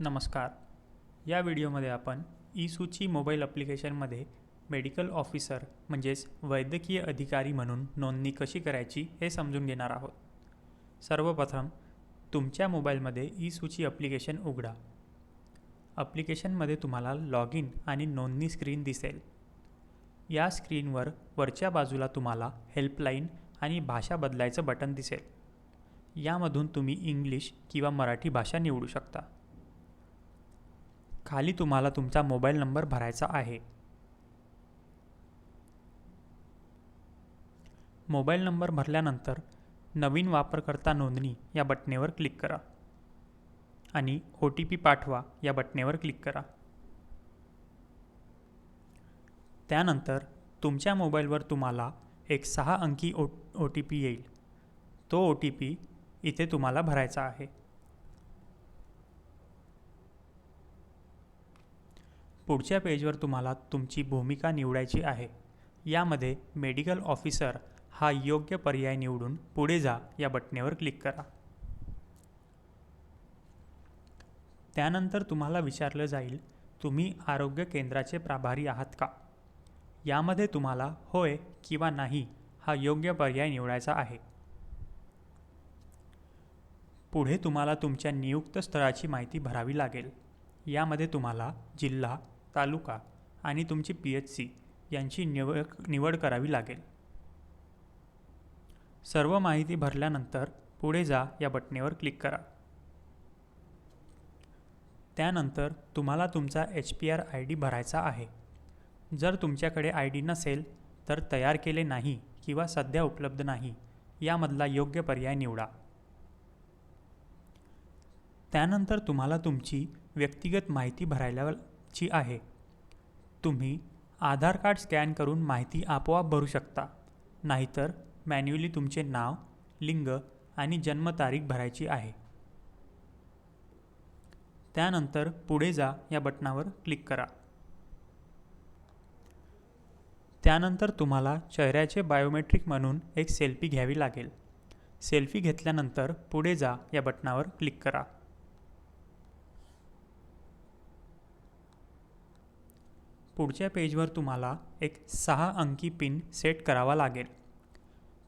नमस्कार. या व्हिडिओमध्ये आपण ई सूची मोबाईल ॲप्लिकेशनमध्ये मेडिकल ऑफिसर म्हणजेच वैद्यकीय अधिकारी म्हणून नोंदणी कशी करायची हे समजून घेणार आहोत. सर्वप्रथम तुमच्या मोबाईलमध्ये ई सूची ॲप्लिकेशन उघडा. ॲप्लिकेशनमध्ये तुम्हाला लॉग इन आणि नोंदणी स्क्रीन दिसेल. या स्क्रीनवर वरच्या बाजूला तुम्हाला हेल्पलाईन आणि भाषा बदलायचं बटन दिसेल. यामधून तुम्ही इंग्लिश किंवा मराठी भाषा निवडू शकता. खाली तुम्हाला तुमचा मोबाईल नंबर भरायचा आहे. मोबाईल नंबर भरल्यानंतर नवीन वापरकर्ता नोंदणी या बटनेवर क्लिक करा आणि ओ टी पी पाठवा या बटनेवर क्लिक करा. त्यानंतर तुमच्या मोबाईलवर तुम्हाला एक सहा अंकी ओ ओ टी पी येईल. तो ओ टी पी इथे तुम्हाला भरायचा आहे. पुढच्या पेजवर तुम्हाला तुमची भूमिका निवडायची आहे. यामध्ये मेडिकल ऑफिसर हा योग्य पर्याय निवडून पुढे जा या बटणेवर क्लिक करा. त्यानंतर तुम्हाला विचारलं जाईल तुम्ही आरोग्य केंद्राचे प्रभारी आहात का? यामध्ये तुम्हाला होय किंवा नाही हा योग्य पर्याय निवडायचा आहे. पुढे तुम्हाला तुमच्या नियुक्त स्थळाची माहिती भरावी लागेल. यामध्ये तुम्हाला जिल्हा तालुका आणि तुमची पी एच सी यांची निवड निवड करावी लागेल. सर्व माहिती भरल्यानंतर पुढे जा या बटणेवर क्लिक करा. त्यानंतर तुम्हाला तुमचा H P R I D भरायचा आहे. जर तुमच्याकडे आय डी नसेल तर तयार केले नाही किंवा सध्या उपलब्ध नाही यामधला योग्य पर्याय निवडा. त्यानंतर तुम्हाला तुमची व्यक्तिगत माहिती भरायला ची आहे. तुम्ही आधार कार्ड स्कॅन करून माहिती आपोआप भरू शकता. नाहीतर मॅन्युअली तुमचे नाव लिंग आणि जन्मतारीख भरायची आहे. त्यानंतर पुढे जा या बटनावर क्लिक करा. त्यानंतर तुम्हाला चेहऱ्याचे बायोमेट्रिक म्हणून एक सेल्फी घ्यावी लागेल. सेल्फी घेतल्यानंतर पुढे जा या बटनावर क्लिक करा. पुढच्या पेजवर तुम्हाला एक सहा अंकी पिन सेट करावा लागेल.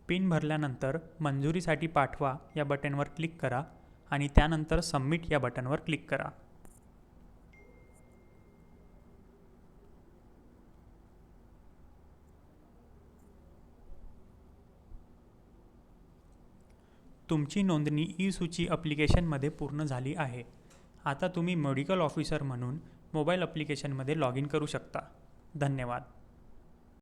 पिन भरल्यानंतर मंजुरीसाठी पाठवा या बटनवर क्लिक करा आणि त्यानंतर सबमिट या बटनवर क्लिक करा. तुमची नोंदणी ई सूची अप्लिकेशनमध्ये पूर्ण झाली आहे. आता तुम्ही मेडिकल ऑफिसर म्हणून मोबाईल ॲप्लिकेशनमध्ये लॉग इन करू शकता. धन्यवाद.